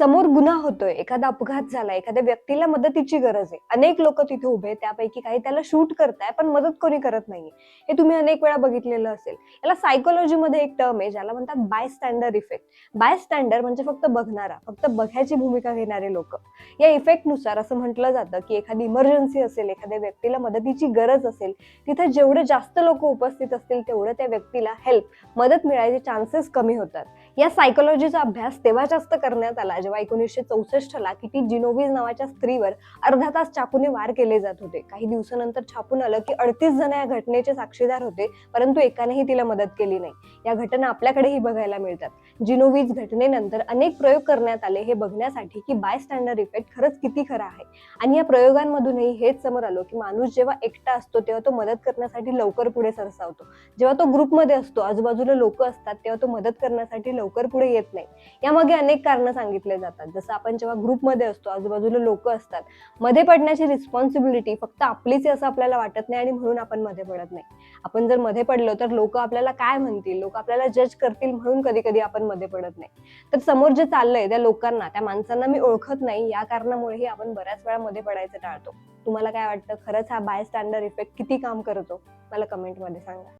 समोर गुन्हा होतोय एखादा अपघात झाला एखाद्या व्यक्तीला मदतीची गरज आहे. अनेक लोक तिथे उभे त्यापैकी काही त्याला शूट करताय पण मदत कोणी करत नाहीये. हे तुम्ही अनेक वेळा बघितलेलं असेल. याला सायकोलॉजीमध्ये एक टर्म आहे ज्याला म्हणतात bystander effect bystander म्हणजे फक्त बघणारा फक्त बघायची भूमिका घेणारे लोक. या इफेक्टनुसार असं म्हटलं जातं की एखादी इमर्जन्सी असेल एखाद्या व्यक्तीला मदतीची गरज असेल तिथे जेवढे जास्त लोक उपस्थित असतील तेवढं त्या व्यक्तीला हेल्प मदत मिळायचे चान्सेस कमी होतात. या सायकोलॉजीचा अभ्यास तेव्हा जास्त करण्यात आला जेव्हा एकोणीसशे चौसष्टला किटी जिनोव्हिज नावाच्या स्त्रीवर अर्धा तास चाकूने वार केले जात होते. काही दिवसानंतर छापून आलं की अडतीस जण या घटनेचे साक्षीदार होते परंतु एकानेही तिला मदत केली नाही. या घटना आपल्याकडेही बघायला मिळतात. जिनोवीज घटनेनंतर अनेक प्रयोग करण्यात आले हे बघण्यासाठी की बाय स्टँडर्ड इफेक्ट खरंच किती खरा आहे. आणि या प्रयोगांमधूनही हेच समोर आलो की माणूस जेव्हा एकटा असतो तेव्हा तो मदत करण्यासाठी लवकर पुढे सरसावतो. जेव्हा तो ग्रुपमध्ये असतो आजूबाजूला लोक असतात तेव्हा तो मदत करण्यासाठी लवकर लवकर पुढे येत नाही. यामागे अनेक कारणं सांगितले जातात. जसं आपण जेव्हा ग्रुपमध्ये असतो आजूबाजूला लोक असतात मध्ये पडण्याची रिस्पॉन्सिबिलिटी फक्त आपलीच आहे असं आपल्याला वाटत नाही आणि म्हणून आपण मध्ये पडत नाही. आपण जर मध्ये पडलो तर लोक आपल्याला काय म्हणतील? लोक आपल्याला जज करतील म्हणून कधी कधी आपण मध्ये पडत नाही. तर समोर जे चाललंय त्या लोकांना त्या माणसांना मी ओळखत नाही. या कारणामुळेही आपण बऱ्याच वेळा मध्ये पडायचं टाळतो. तुम्हाला काय वाटतं? खरंच हा बाय स्टँडर्ड इफेक्ट किती काम करतो? मला कमेंटमध्ये सांगा.